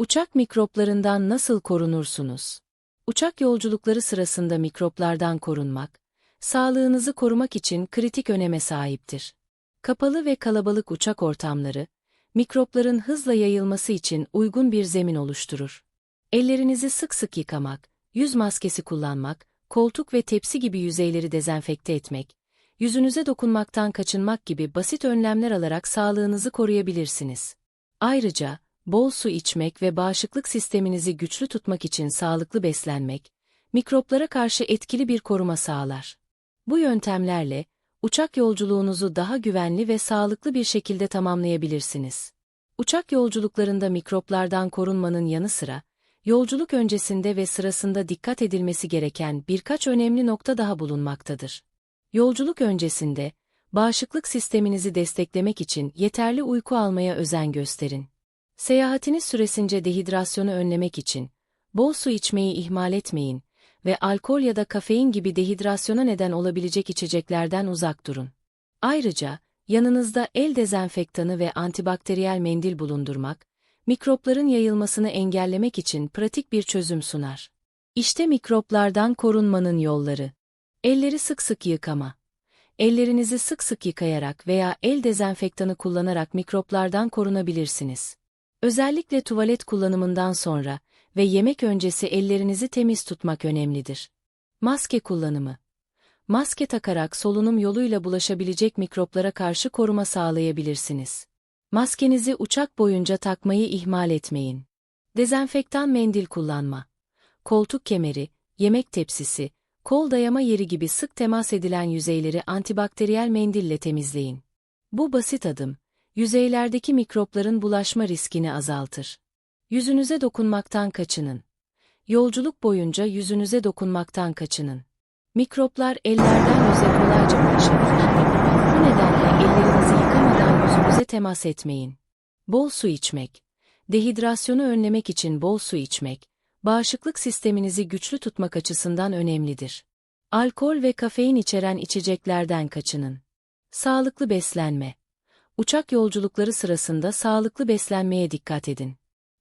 Uçak mikroplarından nasıl korunursunuz? Uçak yolculukları sırasında mikroplardan korunmak, sağlığınızı korumak için kritik öneme sahiptir. Kapalı ve kalabalık uçak ortamları, mikropların hızla yayılması için uygun bir zemin oluşturur. Ellerinizi sık sık yıkamak, yüz maskesi kullanmak, koltuk ve tepsi gibi yüzeyleri dezenfekte etmek, yüzünüze dokunmaktan kaçınmak gibi basit önlemler alarak sağlığınızı koruyabilirsiniz. Ayrıca, bol su içmek ve bağışıklık sisteminizi güçlü tutmak için sağlıklı beslenmek, mikroplara karşı etkili bir koruma sağlar. Bu yöntemlerle, uçak yolculuğunuzu daha güvenli ve sağlıklı bir şekilde tamamlayabilirsiniz. Uçak yolculuklarında mikroplardan korunmanın yanı sıra, yolculuk öncesinde ve sırasında dikkat edilmesi gereken birkaç önemli nokta daha bulunmaktadır. Yolculuk öncesinde, bağışıklık sisteminizi desteklemek için yeterli uyku almaya özen gösterin. Seyahatiniz süresince dehidrasyonu önlemek için, bol su içmeyi ihmal etmeyin ve alkol ya da kafein gibi dehidrasyona neden olabilecek içeceklerden uzak durun. Ayrıca, yanınızda el dezenfektanı ve antibakteriyel mendil bulundurmak, mikropların yayılmasını engellemek için pratik bir çözüm sunar. İşte mikroplardan korunmanın yolları. Elleri sık sık yıkama. Ellerinizi sık sık yıkayarak veya el dezenfektanı kullanarak mikroplardan korunabilirsiniz. Özellikle tuvalet kullanımından sonra ve yemek öncesi ellerinizi temiz tutmak önemlidir. Maske kullanımı. Maske takarak solunum yoluyla bulaşabilecek mikroplara karşı koruma sağlayabilirsiniz. Maskenizi uçak boyunca takmayı ihmal etmeyin. Dezenfektan mendil kullanma. Koltuk kemeri, yemek tepsisi, kol dayama yeri gibi sık temas edilen yüzeyleri antibakteriyel mendille temizleyin. Bu basit adım, yüzeylerdeki mikropların bulaşma riskini azaltır. Yüzünüze dokunmaktan kaçının. Yolculuk boyunca yüzünüze dokunmaktan kaçının. Mikroplar ellerden yüze kolayca bulaşabilir. Bu nedenle ellerinizi yıkamadan yüzünüze temas etmeyin. Bol su içmek. Dehidrasyonu önlemek için bol su içmek, bağışıklık sisteminizi güçlü tutmak açısından önemlidir. Alkol ve kafein içeren içeceklerden kaçının. Sağlıklı beslenme. Uçak yolculukları sırasında sağlıklı beslenmeye dikkat edin.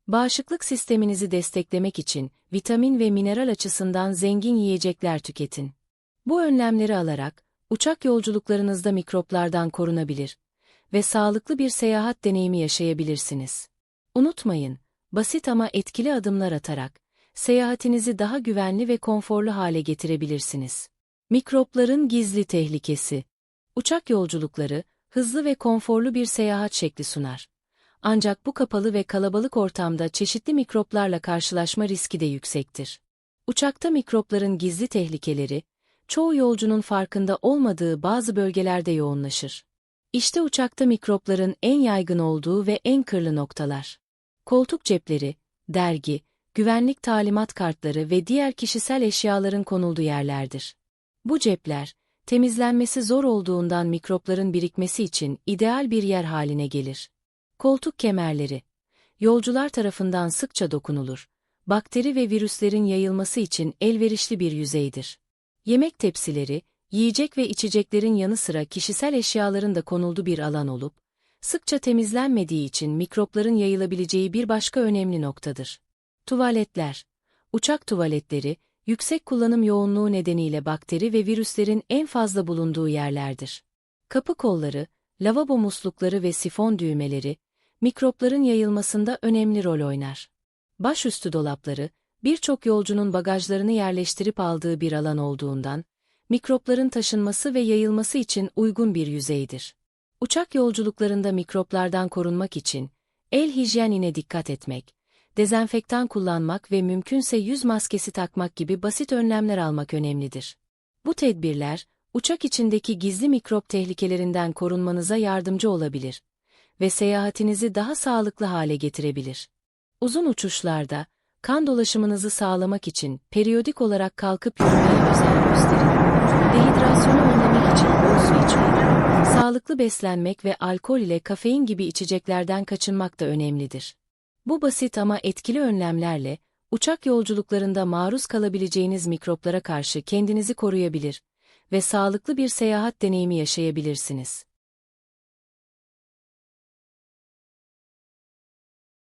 Bağışıklık sisteminizi desteklemek için vitamin ve mineral açısından zengin yiyecekler tüketin. Bu önlemleri alarak uçak yolculuklarınızda mikroplardan korunabilir ve sağlıklı bir seyahat deneyimi yaşayabilirsiniz. Unutmayın, basit ama etkili adımlar atarak seyahatinizi daha güvenli ve konforlu hale getirebilirsiniz. Mikropların gizli tehlikesi. Uçak yolculukları hızlı ve konforlu bir seyahat şekli sunar. Ancak bu kapalı ve kalabalık ortamda çeşitli mikroplarla karşılaşma riski de yüksektir. Uçakta mikropların gizli tehlikeleri, çoğu yolcunun farkında olmadığı bazı bölgelerde yoğunlaşır. İşte uçakta mikropların en yaygın olduğu ve en kırlı noktalar. Koltuk cepleri, dergi, güvenlik talimat kartları ve diğer kişisel eşyaların konulduğu yerlerdir. Bu cepler, temizlenmesi zor olduğundan mikropların birikmesi için ideal bir yer haline gelir. Koltuk kemerleri. Yolcular tarafından sıkça dokunulur. Bakteri ve virüslerin yayılması için elverişli bir yüzeydir. Yemek tepsileri, yiyecek ve içeceklerin yanı sıra kişisel eşyaların da konulduğu bir alan olup, sıkça temizlenmediği için mikropların yayılabileceği bir başka önemli noktadır. Tuvaletler. Uçak tuvaletleri, yüksek kullanım yoğunluğu nedeniyle bakteri ve virüslerin en fazla bulunduğu yerlerdir. Kapı kolları, lavabo muslukları ve sifon düğmeleri, mikropların yayılmasında önemli rol oynar. Başüstü dolapları, birçok yolcunun bagajlarını yerleştirip aldığı bir alan olduğundan, mikropların taşınması ve yayılması için uygun bir yüzeydir. Uçak yolculuklarında mikroplardan korunmak için, el hijyenine dikkat etmek, dezenfektan kullanmak ve mümkünse yüz maskesi takmak gibi basit önlemler almak önemlidir. Bu tedbirler, uçak içindeki gizli mikrop tehlikelerinden korunmanıza yardımcı olabilir ve seyahatinizi daha sağlıklı hale getirebilir. Uzun uçuşlarda, kan dolaşımınızı sağlamak için periyodik olarak kalkıp yürümeye özen gösterin. Dehidrasyonu önlemek için bol su içmek, sağlıklı beslenmek ve alkol ile kafein gibi içeceklerden kaçınmak da önemlidir. Bu basit ama etkili önlemlerle, uçak yolculuklarında maruz kalabileceğiniz mikroplara karşı kendinizi koruyabilir ve sağlıklı bir seyahat deneyimi yaşayabilirsiniz.